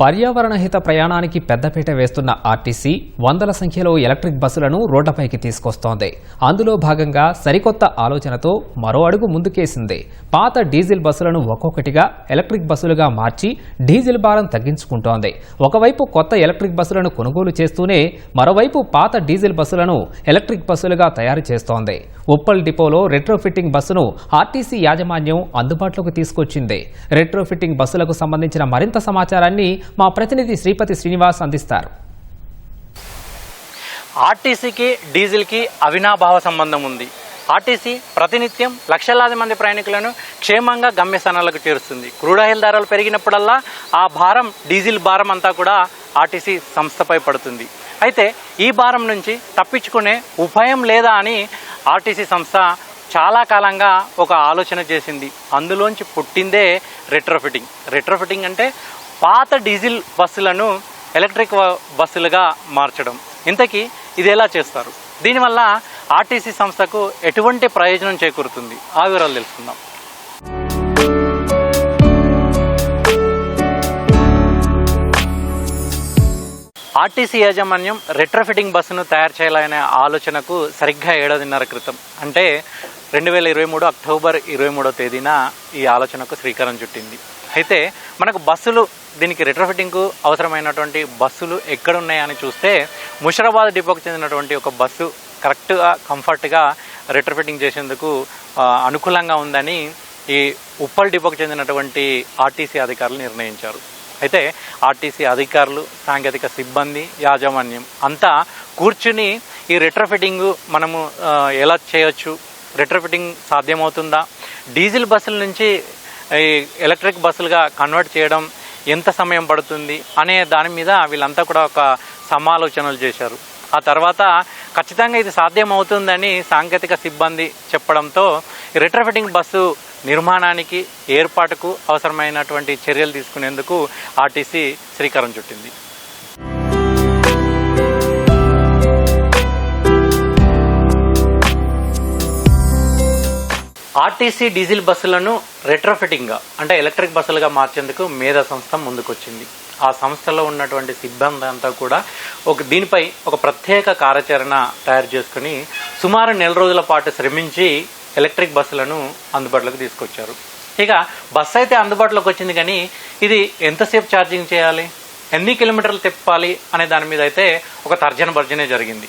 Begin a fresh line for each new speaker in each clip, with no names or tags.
పర్యావరణ హిత ప్రయాణానికి పెద్దపీట వేస్తున్న ఆర్టీసీ వందల సంఖ్యలో ఎలక్ట్రిక్ బస్సులను రోడ్లపైకి తీసుకొస్తోంది. అందులో భాగంగా సరికొత్త ఆలోచనతో మరో అడుగు ముందుకేసింది. పాత డీజిల్ బస్సులను ఒక్కొక్కటిగా ఎలక్ట్రిక్ బస్సులుగా మార్చి డీజిల్ భారం తగ్గించుకుంటోంది. ఒకవైపు కొత్త ఎలక్ట్రిక్ బస్సులను కొనుగోలు చేస్తూనే మరోవైపు పాత డీజిల్ బస్సులను ఎలక్ట్రిక్ బస్సులుగా తయారు చేస్తోంది. ఉప్పల్ డిపోలో రెట్రో ఫిట్టింగ్ బస్సును ఆర్టీసీ యాజమాన్యం అందుబాటులోకి తీసుకొచ్చింది. రెట్రో ఫిట్టింగ్ బస్సులకు సంబంధించిన మరింత సమాచారాన్ని మా ప్రతినిధి శ్రీపతి శ్రీనివాస్ అందిస్తారు.
ఆర్టీసీకి డీజిల్కి అవినాభావ సంబంధం ఉంది. ఆర్టీసీ ప్రతినిత్యం లక్షలాది మంది ప్రయాణికులను క్షేమంగా గమ్యస్థానాలకు చేరుస్తుంది. క్రూడాయిల్ ధరలు పెరిగినప్పుడల్లా ఆ భారం డీజిల్ భారం అంతా కూడా ఆర్టీసీ సంస్థపై పడుతుంది. అయితే ఈ భారం నుంచి తప్పించుకునే ఉపాయం లేదా అని ఆర్టీసీ సంస్థ చాలా కాలంగా ఒక ఆలోచన చేసింది. అందులోంచి పుట్టిందే రెట్రోఫిటింగ్ రెట్రోఫిటింగ్ అంటే పాత డీజిల్ బస్సులను ఎలక్ట్రిక్ బస్సులుగా మార్చడం. ఇంతకీ ఇది ఎలా చేస్తారు? దీనివల్ల ఆర్టీసీ సంస్థకు ఎటువంటి ప్రయోజనం చేకూరుతుంది? ఆ వివరాలు తెలుసుకుందాం. ఆర్టీసీ యాజమాన్యం రెట్రోఫిటింగ్ బస్సును తయారు చేయాలనే ఆలోచనకు సరిగ్గా ఏడాదిన్నర క్రితం. అంటే రెండు వేల ఇరవై మూడు అక్టోబర్ ఇరవై మూడో తేదీన ఈ ఆలోచనకు శ్రీకారం చుట్టింది. అయితే మనకు బస్సులు దీనికి రెట్రోఫిటింగ్కు అవసరమైనటువంటి బస్సులు ఎక్కడ ఉన్నాయని చూస్తే ముషరాబాద్ డిపోకు చెందినటువంటి ఒక బస్సు కరెక్ట్గా కంఫర్ట్గా రెట్రోఫిటింగ్ చేసేందుకు అనుకూలంగా ఉందని ఈ ఉప్పల్ డిపోకు చెందినటువంటి ఆర్టీసీ అధికారులు నిర్ణయించారు. అయితే ఆర్టీసీ అధికారులు సాంకేతిక సిబ్బంది యాజమాన్యం అంతా కూర్చుని ఈ రెట్రోఫిటింగ్ మనము ఎలా చేయొచ్చు? రెట్రోఫిటింగ్ సాధ్యమవుతుందా? డీజిల్ బస్సుల నుంచి ఈ ఎలక్ట్రిక్ బస్సులుగా కన్వర్ట్ చేయడం ఎంత సమయం పడుతుంది అనే దాని మీద వీళ్ళంతా కూడా ఒక సమాలోచనలు చేశారు. ఆ తర్వాత ఖచ్చితంగా ఇది సాధ్యమవుతుందని సాంకేతిక సిబ్బంది చెప్పడంతో ఈ బస్సు నిర్మాణానికి ఏర్పాటుకు అవసరమైనటువంటి చర్యలు తీసుకునేందుకు ఆర్టీసీ శ్రీకారం చుట్టింది. ఆర్టీసీ డీజిల్ బస్సులను రెట్రోఫిటింగ్గా అంటే ఎలక్ట్రిక్ బస్సులుగా మార్చేందుకు మేధా సంస్థ ముందుకొచ్చింది. ఆ సంస్థలో ఉన్నటువంటి సిబ్బంది అంతా కూడా ఒక దీనిపై ఒక ప్రత్యేక కార్యాచరణ తయారు చేసుకుని సుమారు నెల రోజుల పాటు శ్రమించి ఎలక్ట్రిక్ బస్సులను అందుబాటులోకి తీసుకొచ్చారు. ఇక బస్సు అయితే అందుబాటులోకి వచ్చింది కానీ ఇది ఎంతసేపు ఛార్జింగ్ చేయాలి? ఎన్ని కిలోమీటర్లు తిప్పాలి? అనే దాని మీద అయితే ఒక తర్జన భర్జనే జరిగింది.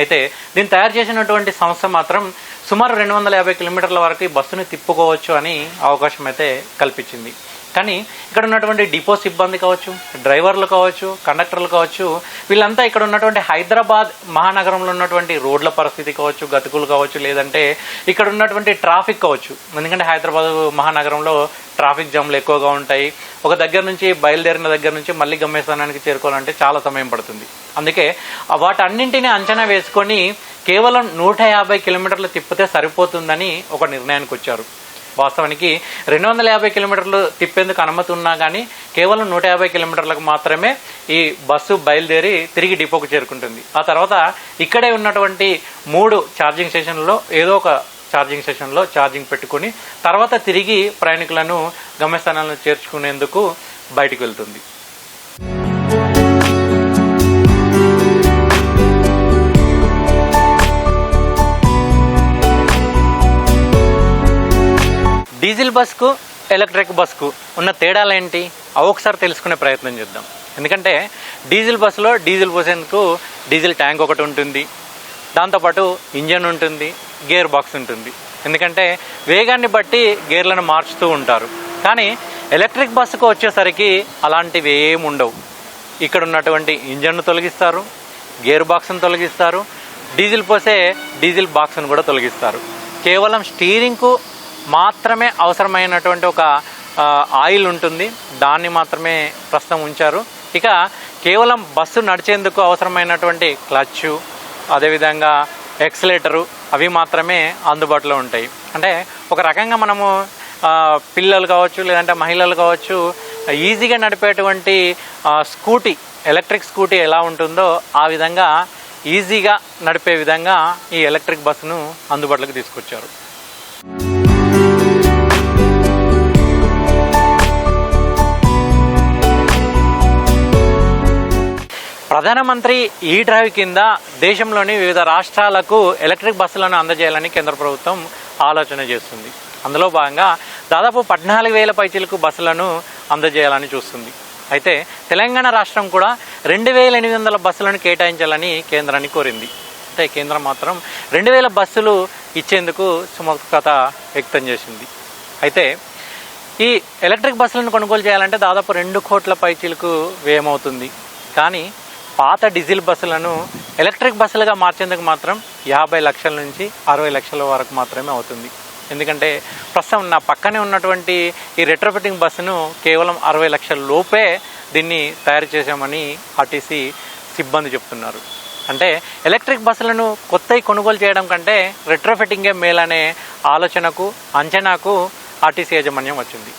అయితే దీన్ని తయారు చేసినటువంటి సంస్థ మాత్రం సుమారు రెండు వందల యాభై కిలోమీటర్ల వరకు ఈ బస్సుని తిప్పుకోవచ్చు అని అవకాశం అయితే కల్పించింది. కానీ ఇక్కడ ఉన్నటువంటి డిపో సిబ్బంది కావచ్చు డ్రైవర్లు కావచ్చు కండక్టర్లు కావచ్చు వీళ్ళంతా ఇక్కడ ఉన్నటువంటి హైదరాబాద్ మహానగరంలో ఉన్నటువంటి రోడ్ల పరిస్థితి కావచ్చు గతుకులు కావచ్చు లేదంటే ఇక్కడ ఉన్నటువంటి ట్రాఫిక్ కావచ్చు. ఎందుకంటే హైదరాబాద్ మహానగరంలో ట్రాఫిక్ జామ్లు ఎక్కువగా ఉంటాయి. ఒక దగ్గర నుంచి బయలుదేరిన దగ్గర నుంచి మళ్ళీ గమ్యస్థానానికి చేరుకోవాలంటే చాలా సమయం పడుతుంది. అందుకే వాటన్నింటినీ అంచనా వేసుకొని కేవలం నూట యాభై కిలోమీటర్లు తిప్పితే సరిపోతుందని ఒక నిర్ణయానికి వచ్చారు. వాస్తవానికి రెండు వందల యాభై కిలోమీటర్లు తిప్పేందుకు అనుమతి ఉన్నా కానీ కేవలం నూట యాభై కిలోమీటర్లకు మాత్రమే ఈ బస్సు బయలుదేరి తిరిగి డిపోకు చేరుకుంటుంది. ఆ తర్వాత ఇక్కడే ఉన్నటువంటి మూడు ఛార్జింగ్ స్టేషన్లలో ఏదో ఒక ఛార్జింగ్ స్టేషన్లో ఛార్జింగ్ పెట్టుకుని తర్వాత తిరిగి ప్రయాణికులను గమ్యస్థానాలను చేర్చుకునేందుకు బయటికి వెళ్తుంది. డీజిల్ బస్కు ఎలక్ట్రిక్ బస్కు ఉన్న తేడాలు ఏంటి అవి ఒకసారి తెలుసుకునే ప్రయత్నం చేద్దాం. ఎందుకంటే డీజిల్ బస్సులో డీజిల్ పోసేందుకు డీజిల్ ట్యాంక్ ఒకటి ఉంటుంది. దాంతోపాటు ఇంజన్ ఉంటుంది గేర్ బాక్స్ ఉంటుంది. ఎందుకంటే వేగాన్ని బట్టి గేర్లను మార్చుతూ ఉంటారు. కానీ ఎలక్ట్రిక్ బస్సుకు వచ్చేసరికి అలాంటివి ఏమి ఉండవు. ఇక్కడ ఉన్నటువంటి ఇంజన్ను తొలగిస్తారు గేర్ బాక్స్ను తొలగిస్తారు డీజిల్ పోసే డీజిల్ బాక్స్ను కూడా తొలగిస్తారు. కేవలం స్టీరింగ్కు మాత్రమే అవసరమైనటువంటి ఒక ఆయిల్ ఉంటుంది. దాన్ని మాత్రమే ప్రస్తుతం ఉంచారు. ఇక కేవలం బస్సు నడిచేందుకు అవసరమైనటువంటి క్లచ్ అదేవిధంగా ఎక్సలేటరు అవి మాత్రమే అందుబాటులో ఉంటాయి. అంటే ఒక రకంగా మనము పిల్లలు కావచ్చు లేదంటే మహిళలు కావచ్చు ఈజీగా నడిపేటువంటి స్కూటీ ఎలక్ట్రిక్ స్కూటీ ఎలా ఉంటుందో ఆ విధంగా ఈజీగా నడిపే విధంగా ఈ ఎలక్ట్రిక్ బస్సును అందుబాటులోకి తీసుకొచ్చారు. ప్రధానమంత్రి ఈ డ్రైవ్ కింద దేశంలోని వివిధ రాష్ట్రాలకు ఎలక్ట్రిక్ బస్సులను అందజేయాలని కేంద్ర ప్రభుత్వం ఆలోచన చేస్తుంది. అందులో భాగంగా దాదాపు పద్నాలుగు వేల పైచీలకు బస్సులను అందజేయాలని చూస్తుంది. అయితే తెలంగాణ రాష్ట్రం కూడా రెండు వేల ఎనిమిది వందల బస్సులను కేటాయించాలని కేంద్రాన్ని కోరింది. అంటే కేంద్రం మాత్రం రెండు వేల బస్సులు ఇచ్చేందుకు సుముఖత వ్యక్తం చేసింది. అయితే ఈ ఎలక్ట్రిక్ బస్సులను కొనుగోలు చేయాలంటే దాదాపు రెండు కోట్ల పైచీలకు వ్యయమవుతుంది. కానీ పాత డీజిల్ బస్సులను ఎలక్ట్రిక్ బస్సులుగా మార్చేందుకు మాత్రం యాభై లక్షల నుంచి అరవై లక్షల వరకు మాత్రమే అవుతుంది. ఎందుకంటే ప్రస్తుతం నా పక్కనే ఉన్నటువంటి ఈ రెట్రోఫిటింగ్ బస్సును కేవలం అరవై లక్షల లోపే దీన్ని తయారు చేశామని ఆర్టీసీ సిబ్బంది చెప్తున్నారు. అంటే ఎలక్ట్రిక్ బస్సులను కొత్తవి కొనుగోలు చేయడం కంటే రెట్రోఫిటింగే మేలనే ఆలోచనకు అంచనాకు ఆర్టీసీ యాజమాన్యం వచ్చింది.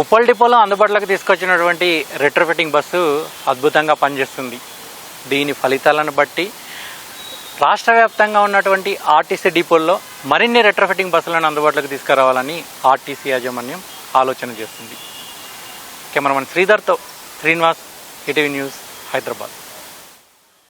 ఉప్పల్ డిపోలో అందుబాటులోకి తీసుకొచ్చినటువంటి రిట్రోఫిటింగ్ బస్సు అద్భుతంగా పనిచేస్తుంది. దీని ఫలితాలను బట్టి రాష్ట్ర వ్యాప్తంగా ఉన్నటువంటి ఆర్టీసీ డిపోల్లో మరిన్ని రెట్రోఫిటింగ్ బస్సులను అందుబాటులోకి తీసుకురావాలని ఆర్టీసీ యాజమాన్యం ఆలోచన చేస్తుంది. కెమెరామన్ శ్రీధర్తో శ్రీనివాస్ ఈటీవీ న్యూస్ హైదరాబాద్.